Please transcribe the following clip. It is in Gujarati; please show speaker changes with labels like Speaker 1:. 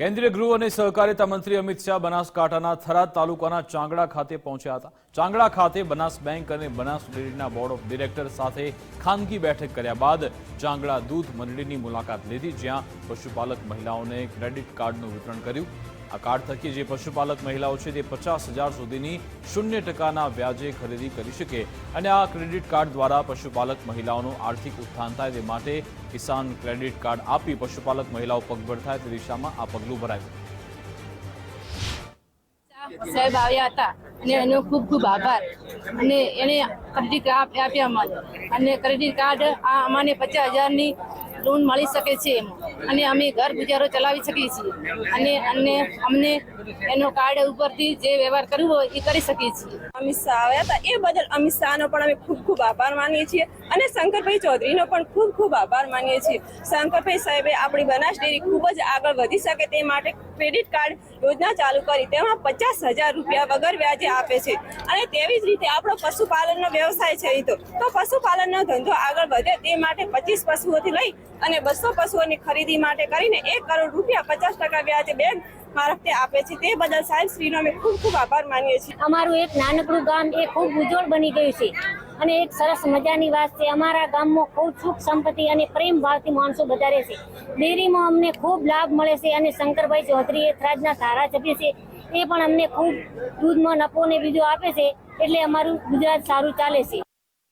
Speaker 1: કેન્દ્રીય ગૃહ અને સહકારિતા મંત્રી અમિત શાહ બનાસકાંઠાના થરાદ તાલુકાના ચાંગડા ખાતે પહોંચ્યા હતા. ચાંગડા ખાતે બનાસ બેંક અને બનાસ ડેરીના બોર્ડ ઓફ ડિરેક્ટર સાથે ખાનગી બેઠક કર્યા બાદ ચાંગડા દૂધ મંડળીની મુલાકાત લીધી, જ્યાં પશુપાલક મહિલાઓને ક્રેડિટ કાર્ડનું વિતરણ કર્યું. આ કાર્ડ થકી જે પશુપાલક મહિલાઓ છે તે પચાસ હજાર સુધીની શૂન્ય ટકાના વ્યાજે ખરીદી કરી શકે અને આ ક્રેડિટ કાર્ડ દ્વારા પશુપાલક મહિલાઓનું આર્થિક ઉત્થાન થાય તે માટે કિસાન ક્રેડિટ કાર્ડ આપી પશુપાલક મહિલાઓ પગભર થાય તે દિશામાં આ પગલું ભરાયું.
Speaker 2: સાહેબ આવ્યા હતા અને એનો ખૂબ ખૂબ આભાર. અને એને ક્રેડિટ કાર્ડ આપ્યા અમને અને ક્રેડિટ કાર્ડ આ અમાને પચાસ હજારની લોન મળી શકે છે એમાં. અને અમે ઘર ગુજારો ચલાવી શકીએ છીએ. અને અને અમને એનો કાર્ડ ઉપરથી જે વ્યવહાર કરવો હોય એ કરી શકીએ છીએ.
Speaker 3: અમિત શાહ આવ્યા હતા. એ બદલ અમિત શાહનો પણ અમે ખૂબ ખૂબ આભાર માનીએ છીએ અને શંકરભાઈ ચૌધરીનો પણ ખૂબ ખૂબ આભાર માનીએ છીએ. શંકરભાઈ સાહેબે આપણી બનાસ ડેરી ખૂબ જ આગળ વધી શકે તે માટે ક્રેડિટ કાર્ડ યોજના ચાલુ કરી. તેમાં પચાસ હજાર રૂપિયા વગર વ્યાજે આપે છે. અને તેવી જ રીતે આપણો પશુપાલનનો વ્યવસાય છે એ તો. પશુપાલનનો ધંધો આગળ વધે તે માટે પચીસ પશુઓથી લઈ અને બસો પશુઓની ખરીદી માટે કરીને એક કરોડ રૂપિયા પચાસ ટકા વ્યાજે બેંક મારફતે આપે છે. તે બદલ સાહેબ શ્રીનો અમે ખૂબ ખૂબ આભાર માનીએ છીએ.
Speaker 4: અમારું એક નાનકડું ગામ એ ખૂબ ઉજ્જવળ બની ગયું છે અને એક સરસ મજાની વાત છે. અમારા ગામમાં ખૂબ સુખ સંપત્તિ અને પ્રેમ ભાવથી માણસો વધારે છે. ડેરીમાં અમને ખૂબ લાભ મળે છે અને શંકરભાઈ ચૌધરી એ થરાજના ધારાસભ્ય છે. એ પણ અમને ખૂબ દૂધમાં નફો ને બીજો આપે છે. એટલે અમારું ગુજરાત સારું ચાલે છે.